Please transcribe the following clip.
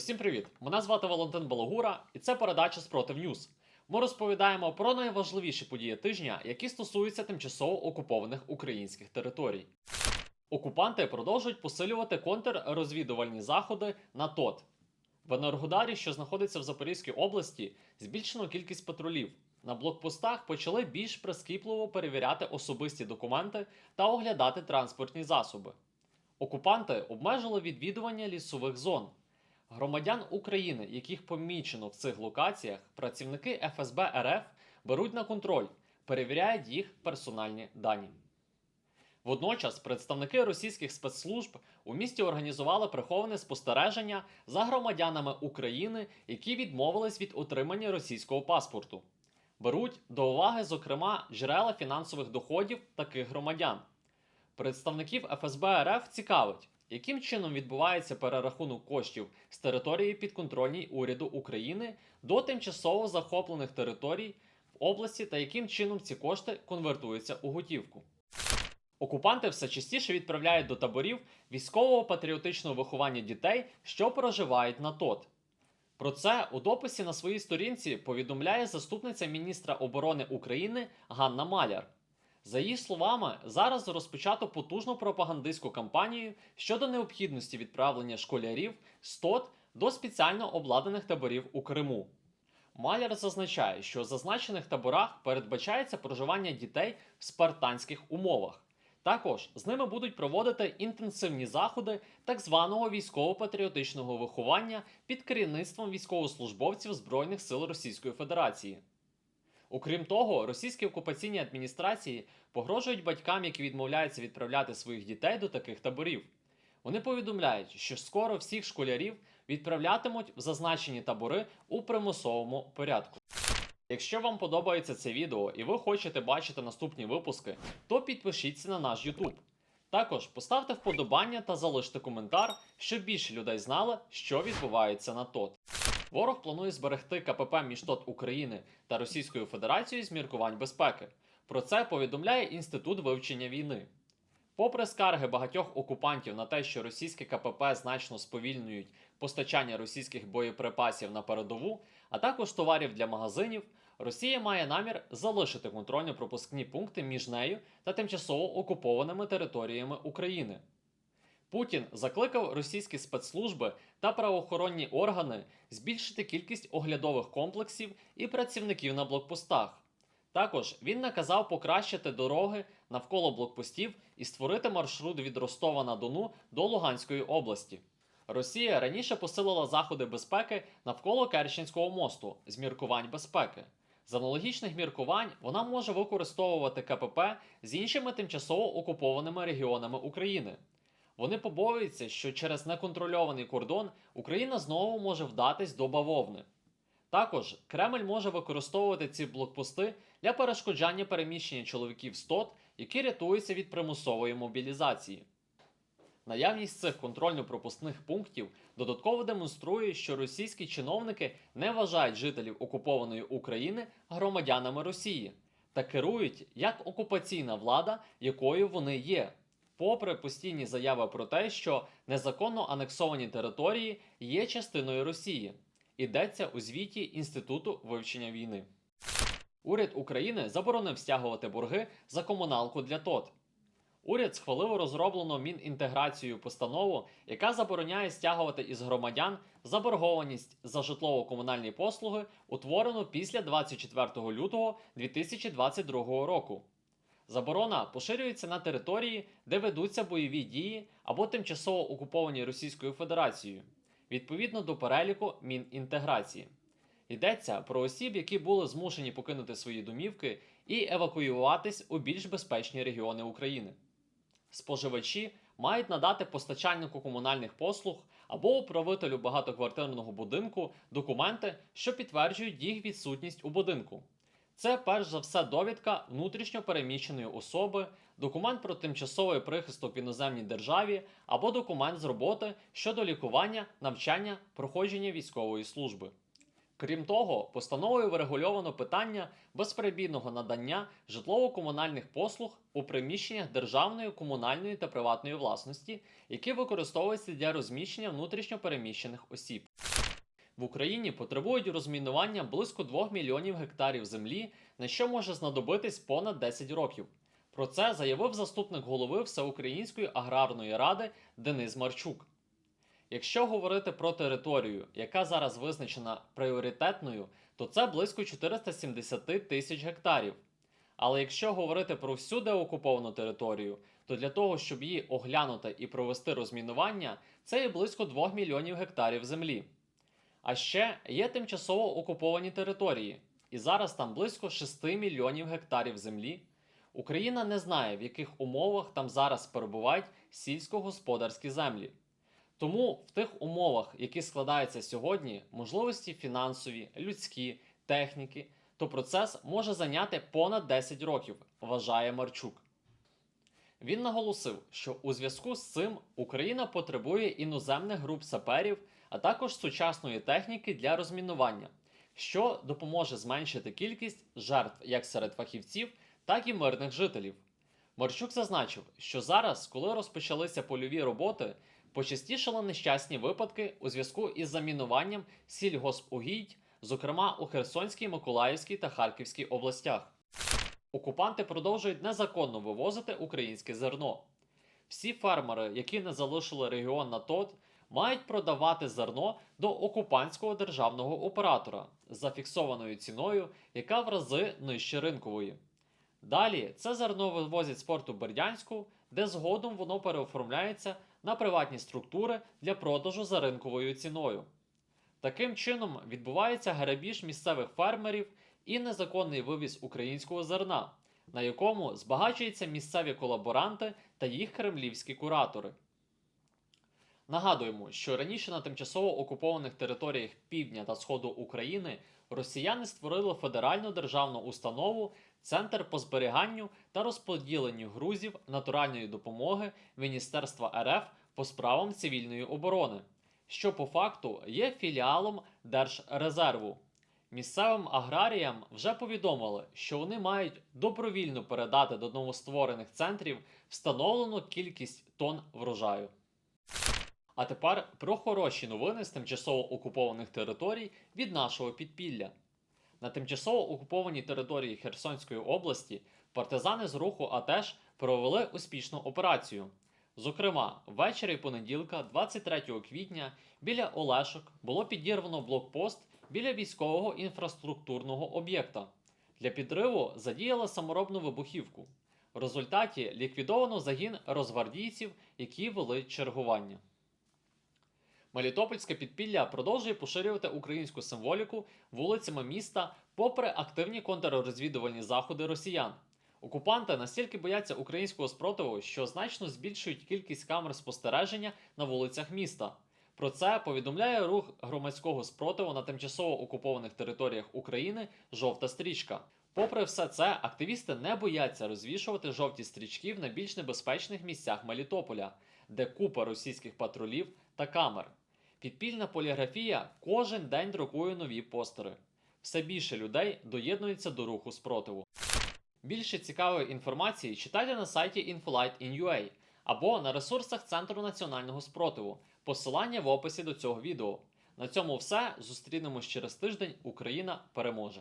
Усім привіт! Мене звати Валентин Балагура, і це передача Спротив Ньюз. Ми розповідаємо про найважливіші події тижня, які стосуються тимчасово окупованих українських територій. Окупанти продовжують посилювати контррозвідувальні заходи на ТОТ. В Енергодарі, що знаходиться в Запорізькій області, збільшено кількість патрулів. На блокпостах почали більш прискіпливо перевіряти особисті документи та оглядати транспортні засоби. Окупанти обмежили відвідування лісових зон. Громадян України, яких помічено в цих локаціях, працівники ФСБ РФ беруть на контроль, перевіряють їх персональні дані. Водночас представники російських спецслужб у місті організували приховане спостереження за громадянами України, які відмовились від отримання російського паспорту. Беруть до уваги, зокрема, джерела фінансових доходів таких громадян. Представників ФСБ РФ цікавить, яким чином відбувається перерахунок коштів з території підконтрольній уряду України до тимчасово захоплених територій в області та яким чином ці кошти конвертуються у готівку. Окупанти все частіше відправляють до таборів військового патріотичного виховання дітей, що проживають на ТОТ. Про це у дописі на своїй сторінці повідомляє заступниця міністра оборони України Ганна Маляр. За її словами, зараз розпочато потужну пропагандистську кампанію щодо необхідності відправлення школярів з ТОТ до спеціально обладнаних таборів у Криму. Маляр зазначає, що в зазначених таборах передбачається проживання дітей в спартанських умовах. Також з ними будуть проводити інтенсивні заходи так званого військово-патріотичного виховання під керівництвом військовослужбовців Збройних сил Російської Федерації. Окрім того, російські окупаційні адміністрації погрожують батькам, які відмовляються відправляти своїх дітей до таких таборів. Вони повідомляють, що скоро всіх школярів відправлятимуть в зазначені табори у примусовому порядку. Якщо вам подобається це відео і ви хочете бачити наступні випуски, то підпишіться на наш YouTube. Також поставте вподобання та залиште коментар, щоб більше людей знали, що відбувається на ТОТ. Ворог планує зберегти КПП між ТОТ України та Російською Федерацією з міркувань безпеки. Про це повідомляє Інститут вивчення війни. Попри скарги багатьох окупантів на те, що російські КПП значно сповільнюють постачання російських боєприпасів на передову, а також товарів для магазинів, Росія має намір залишити контрольно-пропускні пункти між нею та тимчасово окупованими територіями України. Путін закликав російські спецслужби та правоохоронні органи збільшити кількість оглядових комплексів і працівників на блокпостах. Також він наказав покращити дороги навколо блокпостів і створити маршрут від Ростова на Дону до Луганської області. Росія раніше посилила заходи безпеки навколо Керченського мосту з міркувань безпеки. З аналогічних міркувань вона може використовувати КПП з іншими тимчасово окупованими регіонами України. Вони побоюються, що через неконтрольований кордон Україна знову може вдатись до бавовни. Також Кремль може використовувати ці блокпости для перешкоджання переміщення чоловіків з які рятуються від примусової мобілізації. Наявність цих контрольно-пропускних пунктів додатково демонструє, що російські чиновники не вважають жителів окупованої України громадянами Росії та керують як окупаційна влада, якою вони є, попри постійні заяви про те, що незаконно анексовані території є частиною Росії. Йдеться у звіті Інституту вивчення війни. Уряд України заборонив стягувати борги за комуналку для ТОТ. Уряд схвалив розроблену Мінінтеграцією постанову, яка забороняє стягувати із громадян заборгованість за житлово-комунальні послуги, утворену після 24 лютого 2022 року. Заборона поширюється на території, де ведуться бойові дії або тимчасово окуповані Російською Федерацією, відповідно до переліку Мінінтеграції. Йдеться про осіб, які були змушені покинути свої домівки і евакуюватись у більш безпечні регіони України. Споживачі мають надати постачальнику комунальних послуг або управителю багатоквартирного будинку документи, що підтверджують їх відсутність у будинку. Це перш за все довідка внутрішньо переміщеної особи, документ про тимчасовий прихисток в іноземній державі або документ з роботи щодо лікування, навчання, проходження військової служби. Крім того, постановою врегульовано питання безперебійного надання житлово-комунальних послуг у приміщеннях державної, комунальної та приватної власності, які використовуються для розміщення внутрішньопереміщених осіб. В Україні потребують розмінування близько 2 мільйонів гектарів землі, на що може знадобитись понад 10 років. Про це заявив заступник голови Всеукраїнської аграрної ради Денис Марчук. Якщо говорити про територію, яка зараз визначена пріоритетною, то це близько 470 тисяч гектарів. Але якщо говорити про всю деокуповану територію, то для того, щоб її оглянути і провести розмінування, це є близько 2 мільйонів гектарів землі. А ще є тимчасово окуповані території, і зараз там близько 6 мільйонів гектарів землі. Україна не знає, в яких умовах там зараз перебувають сільськогосподарські землі. Тому в тих умовах, які складаються сьогодні, можливості фінансові, людські, техніки, то процес може зайняти понад 10 років, вважає Марчук. Він наголосив, що у зв'язку з цим Україна потребує іноземних груп саперів, а також сучасної техніки для розмінування, що допоможе зменшити кількість жертв як серед фахівців, так і мирних жителів. Марчук зазначив, що зараз, коли розпочалися польові роботи, почастішали нещасні випадки у зв'язку із замінуванням сільгоспугідь, зокрема у Херсонській, Миколаївській та Харківській областях. Окупанти продовжують незаконно вивозити українське зерно. Всі фермери, які не залишили регіон на ТОТ, мають продавати зерно до окупантського державного оператора за фіксованою ціною, яка в рази нижче ринкової. Далі це зерно вивозять з порту Бердянську, де згодом воно переоформляється на приватні структури для продажу за ринковою ціною. Таким чином відбувається грабіж місцевих фермерів і незаконний вивіз українського зерна, на якому збагачуються місцеві колаборанти та їх кремлівські куратори. Нагадуємо, що раніше на тимчасово окупованих територіях півдня та сходу України росіяни створили федеральну державну установу Центр по зберіганню та розподіленню грузів натуральної допомоги Міністерства РФ по справам цивільної оборони, що по факту є філіалом Держрезерву. Місцевим аграріям вже повідомили, що вони мають добровільно передати до новостворених центрів встановлену кількість тонн врожаю. А тепер про хороші новини з тимчасово окупованих територій від нашого підпілля. На тимчасово окупованій території Херсонської області партизани з руху АТЕШ провели успішну операцію. Зокрема, ввечері понеділка, 23 квітня, біля Олешок було підірвано блокпост біля військового інфраструктурного об'єкта. Для підриву задіяли саморобну вибухівку. В результаті ліквідовано загін розгвардійців, які вели чергування. Мелітопольське підпілля продовжує поширювати українську символіку вулицями міста, попри активні контррозвідувальні заходи росіян. Окупанти настільки бояться українського спротиву, що значно збільшують кількість камер спостереження на вулицях міста. Про це повідомляє рух громадського спротиву на тимчасово окупованих територіях України Жовта стрічка. Попри все це, активісти не бояться розвішувати жовті стрічки в найбільш небезпечних місцях Мелітополя, де купа російських патрулів та камер. Підпільна поліграфія кожен день друкує нові постери. Все більше людей доєднується до руху спротиву. Більше цікавої інформації читайте на сайті Infolight.in.ua або на ресурсах Центру національного спротиву. Посилання в описі до цього відео. На цьому все. Зустрінемось через тиждень. Україна переможе!